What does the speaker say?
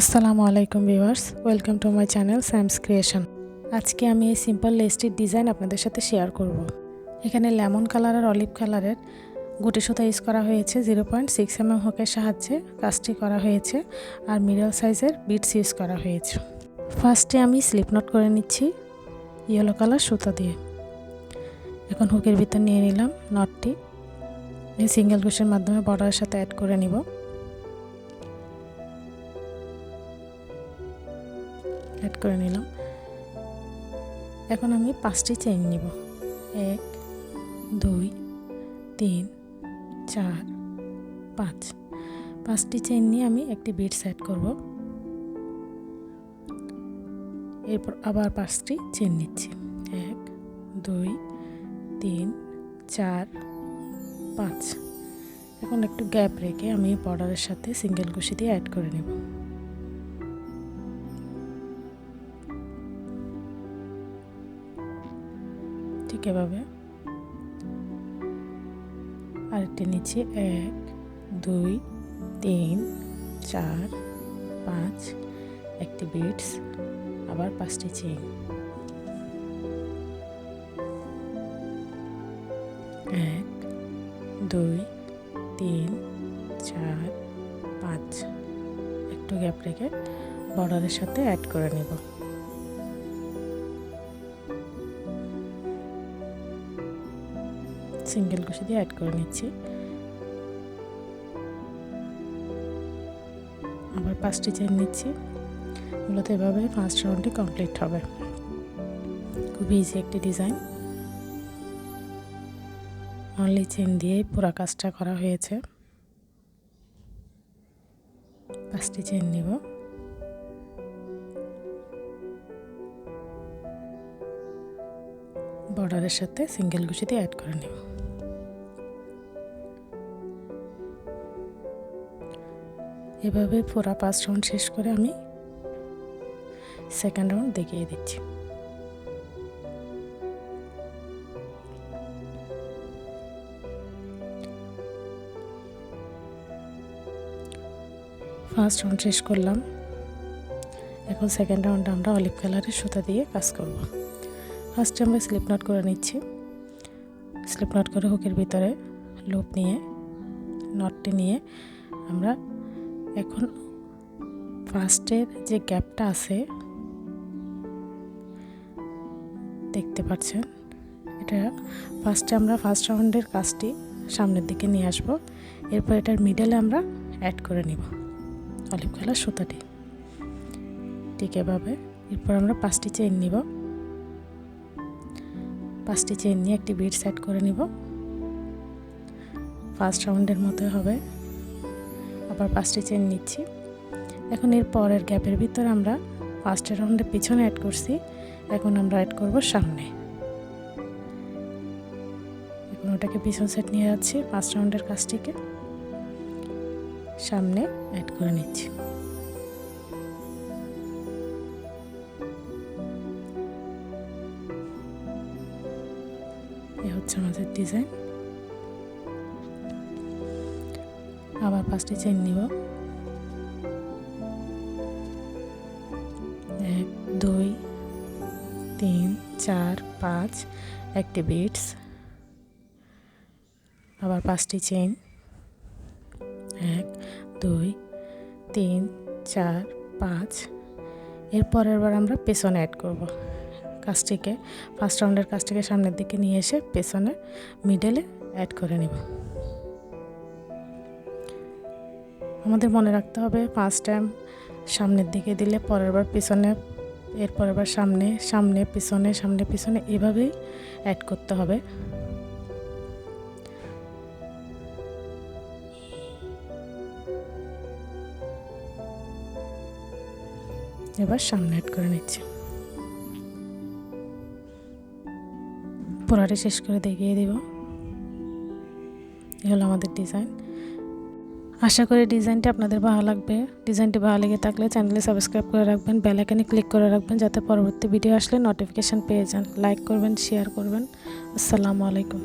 আসসালামু আলাইকুম viewers, welcome to my channel Sam's Creation. আজকে আমি এই সিম্পল লেসটির ডিজাইন আপনাদের সাথে শেয়ার করব। এখানে লেমন কালার আর অলিভ কালারের গুটি সুতা ইউজ করা হয়েছে, zero point six M M হকের সাহায্যে কাজটি করা হয়েছে আর মিডল সাইজের বিটস ইউজ করা হয়েছে। ফার্স্টে আমি স্লিপ নট করে নিচ্ছি ইয়েলো কালার সুতা দিয়ে। এখন হুকের ভিতর নিয়ে নিলাম নটটি। এই সিঙ্গেল কুশের মাধ্যমে বর্ডারের সাথে অ্যাড করে নিব। অ্যাড করে নিলাম। এখন আমি পাঁচটি চেইন নিব। এক, দুই, তিন, চার, পাঁচ। পাঁচটি চেইন নিয়ে আমি একটি বিট সেট করব। এরপর আবার পাঁচটি চেইন নিচ্ছি। এক, দুই, তিন, চার, পাঁচ। এখন একটু গ্যাপ রেখে আমি বর্ডারের সাথে সিঙ্গেল কুশি দিয়ে অ্যাড করে নেব। ঠিক এভাবে। আরেকটি নিচে এক, দুই, তিন, চার, পাঁচ, একটি বিটস, আবার পাঁচটি চেইন এক, দুই, তিন, চার, পাঁচ। একটু গ্যাপ রেখে বর্ডারের সাথে অ্যাড করে নেব। সিঙ্গেল কুশি দিয়ে অ্যাড করে নিচ্ছি। আবার পাঁচটি চেন নিচ্ছি। মূলত এভাবে ফার্স্ট রাউন্ডটি কমপ্লিট হবে। খুব ইজি একটি ডিজাইন অনলি চেন দিয়েই পুরো কাজটা করা হয়েছে। পাঁচটি চেন নিব। বর্ডারের সাথে সিঙ্গেল দিয়ে অ্যাড করে নেব। এভাবে পুরা পাঁচ রাউন্ড শেষ করে আমি সেকেন্ড রাউন্ড দেখিয়ে দিচ্ছি। ফার্স্ট রাউন্ড শেষ করলাম। এখন সেকেন্ড রাউন্ড আমরা অলিভ কালারের সুতা দিয়ে কাজ করব। ফার্স্টে আমরা স্লিপ নট করে নিচ্ছি। স্লিপ নট করে হুকের ভিতরে লুপ নিয়ে নটটি নিয়ে আমরা এখন ফার্স্টের যে গ্যাপটা আছে, দেখতে পাচ্ছেন, এটা ফার্স্টে আমরা ফার্স্ট রাউন্ডের কাজটি সামনের দিকে নিয়ে আসব। এরপর এটার মিডলে আমরা অ্যাড করে নিব, অলিভ কালার সুতাটি। ঠিক এভাবে। এরপর আমরা পাঁচটি চেইন নিব। পাঁচটি চেইন নিয়ে একটি বিট সেট করে নিব। ফার্স্ট রাউন্ডের মতো হবে। আবার পাঁচটি চেন নিচ্ছি। এখন এর পরের গ্যাপের ভিতর আমরা ফার্স্ট রাউন্ডের পিছনে অ্যাড করছি। এখন আমরা অ্যাড করব সামনে। এখন ওটাকে পিছন সেট নিয়ে যাচ্ছি ফার্স্ট রাউন্ডের কাজটিকে। সামনে অ্যাড করে নিচ্ছি। এ হচ্ছে আমাদের ডিজাইন আবার পাঁচটি চেন নিব। এক, দুই, তিন, চার, পাঁচ, একটি বিটস আবার পাঁচটি চেন এক, দুই, তিন, চার, পাঁচ। এর পরের বার আমরা পেছনে অ্যাড করব। কাজটিকে ফার্স্ট রাউন্ডের কাজটিকে সামনের দিকে নিয়ে এসে পেছনে মিডলে অ্যাড করে নেব। আমাদের মনে রাখতে হবে ফার্স্ট টাইম সামনের দিকে দিলে পরের বার পিছনে এর পরের বার সামনে সামনে পিছনে সামনে পিছনে এভাবেই অ্যাড করতে হবে। এবার সামনে অ্যাড করে নিচ্ছি। পোড়াটি শেষ করে দেখিয়ে দিব। এ হলো আমাদের ডিজাইন আশা করি ডিজাইনটি আপনাদের ভালো লাগবে। ডিজাইনটি ভালো লেগে থাকলে চ্যানেলে সাবস্ক্রাইব করে রাখবেন, বেল আইকনে ক্লিক করে রাখবেন যাতে পরবর্তী ভিডিও আসলে নোটিফিকেশান পেয়ে যান। লাইক করবেন শেয়ার করবেন। আসসালামু আলাইকুম।